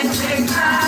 Take time.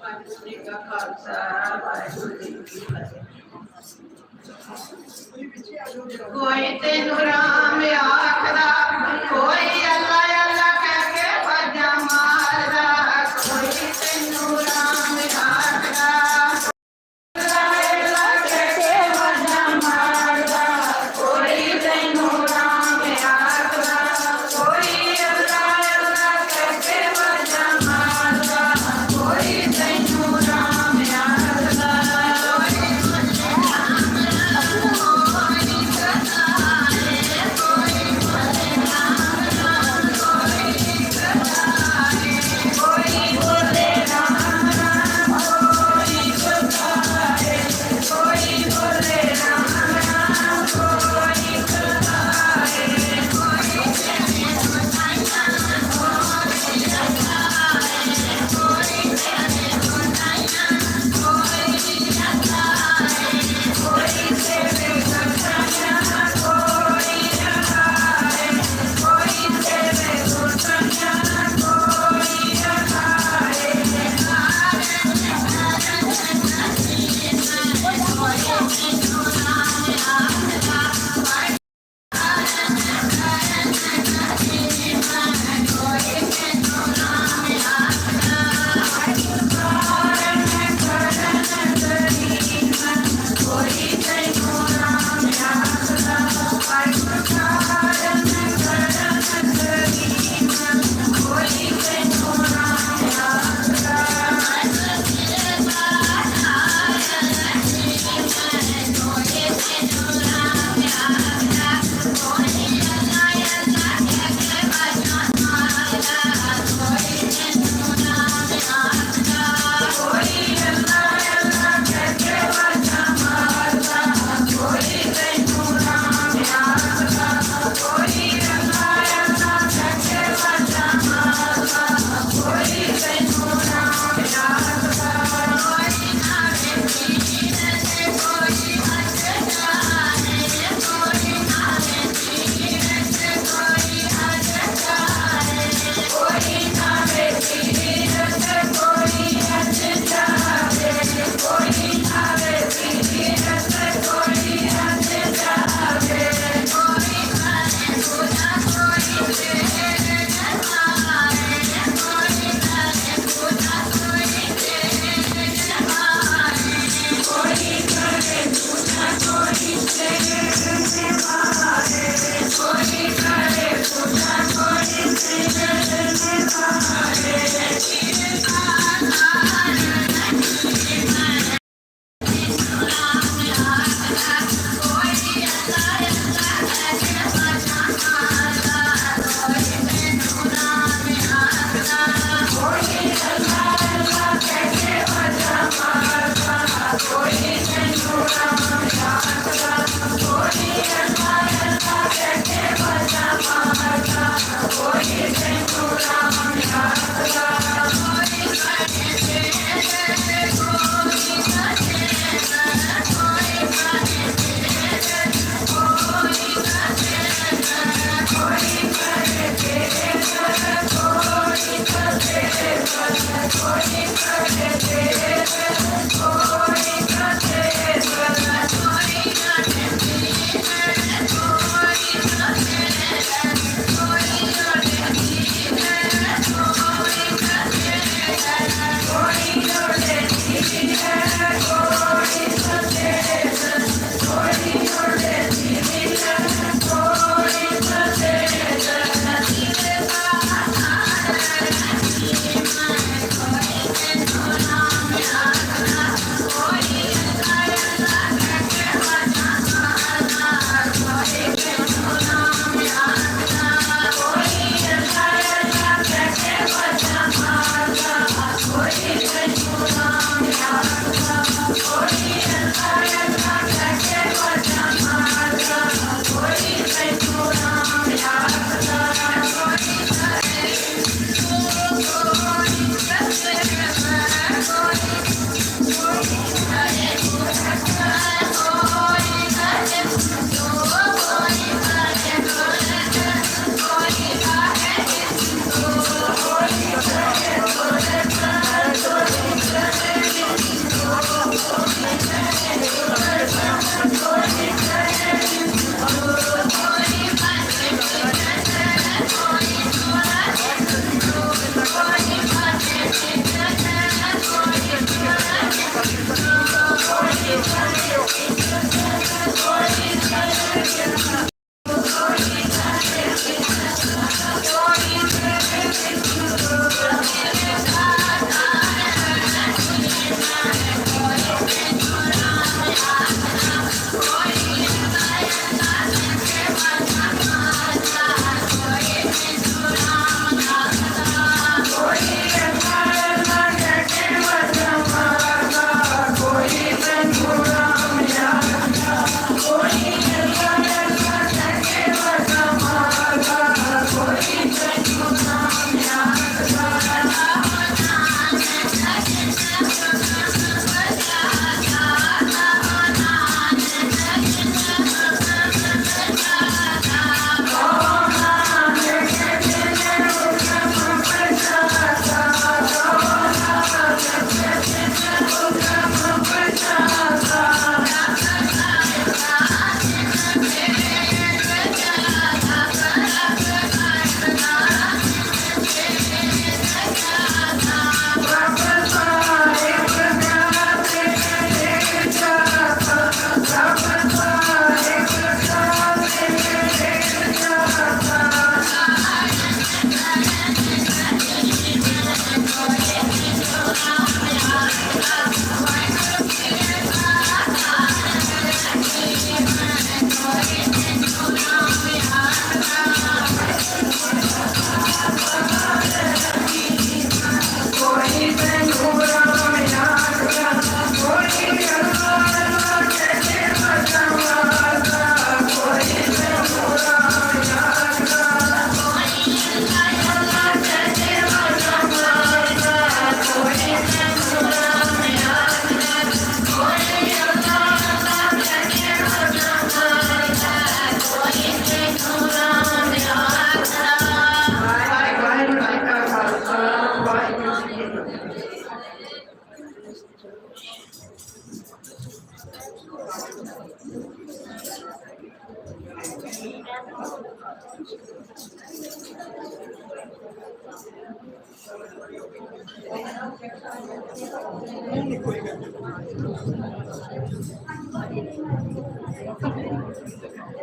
Waheguru ji ਕਾ ਖਾਲਸਾ ਵਾਹਿਗੁਰੂ ਜੀ ਕੀ ਫਤਿਹ ਕੋਈ ਤੈਨੂੰ ਰਾਮ ਆਖਦਾ ਕੋਈ ਅੱਲਾ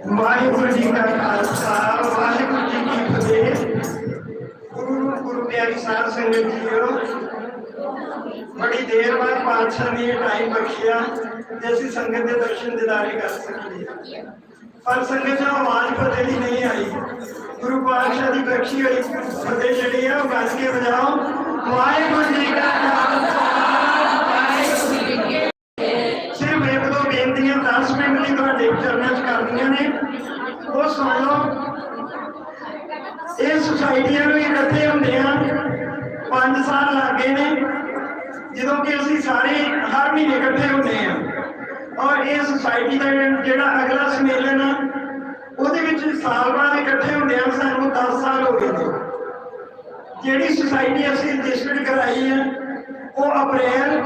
ਵਾਹਿਗੁਰੂ ਜੀ ਕਾ ਖਾਲਸਾ, ਵਾਹਿਗੁਰੂ ਜੀ ਕੀ ਫਤਿਹ। ਗੁਰੂ ਗੁਰੂ ਪਿਆਰੀ ਸਾਧ ਸੰਗਤ ਜੀਓ। ਬੜੀ ਦੇਰ ਬਾਅਦ ਪਾਤਸ਼ਾਹ ਨੇ ਟਾਈਮ ਬਖਸ਼ਿਆ ਤੇ ਅਸੀਂ ਸੰਗਤ ਦੇ ਦਰਸ਼ਨ ਦਿਦਾਰੇ ਕਰ ਸਕੀਏ ਪਰ ਸੰਗਤ ਨੂੰ ਆਵਾਜ਼ ਬਦਲੀ ਨਹੀਂ ਆਈ। ਗੁਰੂ ਪਾਤਸ਼ਾਹ ਦੀ ਬਖਸ਼ੀ ਹੋਈ। ਫਤਿਹ ਜਿਹੜੀ ਆ, ਉਹ ਗੱਜ ਕੇ ਵਜਾਓ। ਵਾਹਿਗੁਰੂ ਜੀ ਕਾ ਖਾਲਸਾ। ਸਿਰਫ ਇੱਕ ਦੋ ਬੇਨਤੀਆਂ 10 ਮਿੰਟ ਲਈ ਤੁਹਾਡੇ ਚਰਨਾਂ 'ਚ ਕਰਦੀਆਂ ਨੇ। ਉਹ ਸੁਣ ਲਓ। ਇਹ ਸੁਸਾਇਟੀਆਂ ਨੂੰ ਇਕੱਠੇ ਹੁੰਦੇ ਆ। 5 ਸਾਲ ਲੱਗੇ ਨੇ। ਜਦੋਂ ਕਿ ਅਸੀਂ ਸਾਰੇ ਹਰ ਮਹੀਨੇ ਇਕੱਠੇ ਹੁੰਦੇ ਆ। ਔਰ ਇਹ ਸੁਸਾਇਟੀ ਦਾ ਜਿਹੜਾ ਅਗਲਾ ਸੰਮੇਲਨ ਆ, ਉਹਦੇ ਵਿੱਚ ਸਾਲ ਬਾਅਦ ਇਕੱਠੇ ਹੁੰਦੇ ਆ, ਸਾਨੂੰ 10 ਸਾਲ ਹੋ ਗਏ ਨੇ। ਜਿਹੜੀ ਸੁਸਾਇਟੀ ਅਸੀਂ ਰਜਿਸਟਰਡ ਕਰਾਈ ਹੈ ਉਹ ਅਪ੍ਰੈਲ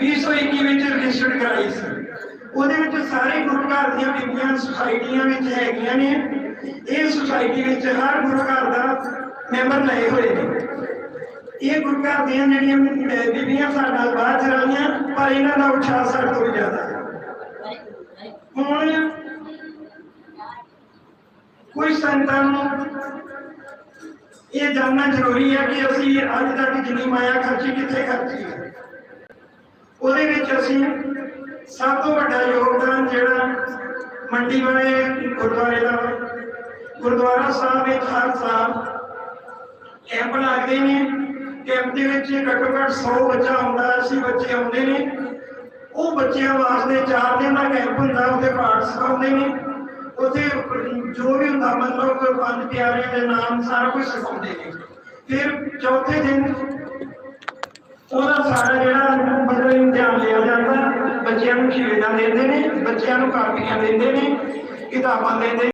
2021 ਵਿੱਚ ਰਜਿਸਟਰਡ ਕਰਾਈ ਸੀ। ਉਹਦੇ ਵਿੱਚ ਸਾਰੇ ਗੁਰੂ ਘਰ ਦੀਆਂ ਬੀਬੀਆਂ ਸੁਸਾਇਟੀਆਂ ਵਿੱਚ ਹੈਗੀਆਂ ਨੇ। ਇਹ ਸੁਸਾਇਟੀ ਵਿੱਚ ਹਰ ਗੁਰੂ ਘਰ ਦਾ ਮੈਂਬਰ ਲਏ ਹੋਏ ਨੇ। ਇਹ ਗੁਰੂ ਘਰ ਦੀਆਂ ਜਿਹੜੀਆਂ ਬੀਬੀਆਂ ਸਾਡੇ ਨਾਲ ਬਾਅਦ ਚ ਰਹੀਆਂ, ਪਰ ਇਹਨਾਂ ਦਾ ਉਤਸ਼ਾਹ ਸਾਡੇ ਤੋਂ ਜ਼ਿਆਦਾ ਹੁਣ। ਕੋਈ ਸੰਤਾਂ ਨੂੰ ਇਹ ਜਾਣਨਾ ਜ਼ਰੂਰੀ ਹੈ ਕਿ ਅਸੀਂ ਅੱਜ ਤੱਕ ਜਿੰਨੀ ਮਾਇਆ ਖਰਚੀ ਕਿੱਥੇ ਖਰਚੀ ਹੈ। ਉਹਦੇ ਵਿੱਚ ਅਸੀਂ ਸਭ ਤੋਂ ਵੱਡਾ ਯੋਗਦਾਨ ਜਿਹੜਾ ਮੰਡੀ ਵਾਲੇ ਗੁਰਦੁਆਰੇ ਦਾ ਗੁਰਦੁਆਰਾ ਸਾਹਿਬ ਵਿੱਚ ਹਰ ਸਾਲ ਕੈਂਪ ਲੱਗਦੇ ਨੇ। ਕੈਂਪ ਦੇ ਵਿੱਚ ਘੱਟੋ ਘੱਟ 100 ਬੱਚਾ ਆਉਂਦਾ 80 ਬੱਚੇ ਆਉਂਦੇ ਨੇ। ਉਹ ਬੱਚਿਆਂ ਵਾਸਤੇ ਚਾਰ ਦਿਨ ਦਾ ਕੈਂਪ ਹੁੰਦਾ ਉਹਦੇ ਪਾਠ ਸਿਖਾਉਂਦੇ ਨੇ। ਉੱਥੇ ਜੋ ਵੀ ਹੁੰਦਾ ਮਤਲਬ ਪੰਜ ਪਿਆਰਿਆਂ ਦੇ ਨਾਮ ਸਾਰਾ ਕੁਝ ਸਿਖਾਉਂਦੇ ਨੇ। ਫਿਰ ਚੌਥੇ ਦਿਨ ਉਹਦਾ ਸਾਰਾ ਜਿਹੜਾ ਮਤਲਬ ਇਮਤਿਹਾਨ ਲਿਆ ਜਾਂਦਾ, ਬੱਚਿਆਂ ਨੂੰ ਖੇਡਾਂ ਦਿੰਦੇ ਨੇ, ਬੱਚਿਆਂ ਨੂੰ ਕਾਪੀਆਂ ਦਿੰਦੇ ਨੇ, ਕਿਤਾਬਾਂ ਦਿੰਦੇ